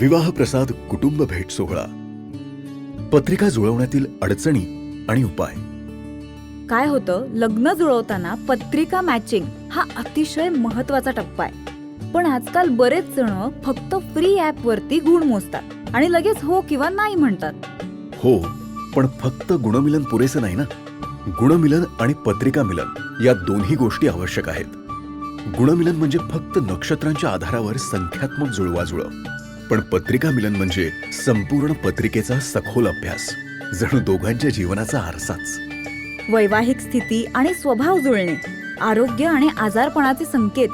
विवाह प्रसाद कुटुंब भेट सोहळा. पत्रिका जुळवण्यातील अडचणी आणि उपाय. काय होतं? लग्न जुळवताना पत्रिका मॅचिंग हा अतिशय महत्त्वाचा टप्पा आहे. पण आजकाल बरेच जण फक्त फ्री ऍप वरती गुण मोजतात आणि लगेच हो किंवा नाही म्हणतात. हो पण फक्त गुणमिलन पुरेसे नाही ना? गुणमिलन आणि पत्रिका मिलन या दोन्ही गोष्टी आवश्यक आहेत. गुणमिलन म्हणजे फक्त नक्षत्रांच्या आधारावर संख्यात्मक जुळवाजुळव. पण पत्रिका मिलन म्हणजे संपूर्ण पत्रिकेचा सखोल अभ्यास जणू दोघांच्या जीवनाचा आरसाच. वैवाहिक स्थिती आणि स्वभाव जुळणे आरोग्य आणि आजारपणाचे संकेत.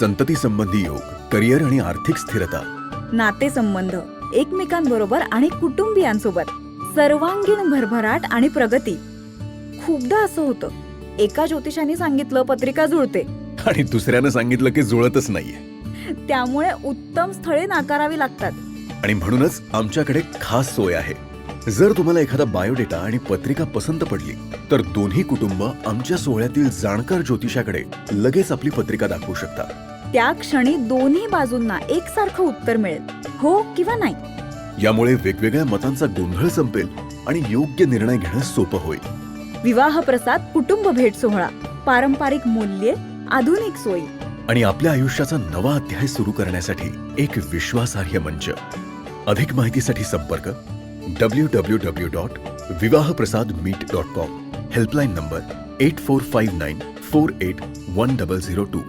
संतती संबंधी योग करिअर आणि आर्थिक स्थिरता. नातेसंबंध एकमेकांबरोबर आणि कुटुंबियांसोबत. सर्वांगीण भरभराट आणि प्रगती. खूपदा असं होतं एका ज्योतिषाने सांगितलं पत्रिका जुळते. आणि दुसऱ्यानं सांगितलं की जुळतच नाहीये. त्यामुळे उत्तम स्थळे नाकारावी लागतात. आणि म्हणूनच आमच्याकडे खास सोय आहे. जर तुम्हाला एखादा बायोडेटा आणि पत्रिका पसंत पडली तर दोन्ही कुटुंब आमच्या सोहळ्यातील जाणकार ज्योतिषाकडे लगेच आपली पत्रिका दाखवू शकता. त्या क्षणी दोन्ही बाजूंना एकसारखं उत्तर मिळेल. हो किंवा नाही? यामुळे वेगवेगळ्या मतांचा गोंधळ संपेल आणि योग्य निर्णय घेणं सोपं होईल. विवाह प्रसाद कुटुंब भेट सोहळा पारंपरिक मूल्ये आधुनिक सोयी. आणि आपल्या आयुष्याचा नवा अध्याय सुरू करण्यासाठी एक विश्वासार्ह मंच. अधिक माहितीसाठी संपर्क W W W dot Vivah Prasad meet dot com helpline number eight four five nine four eight one double zero two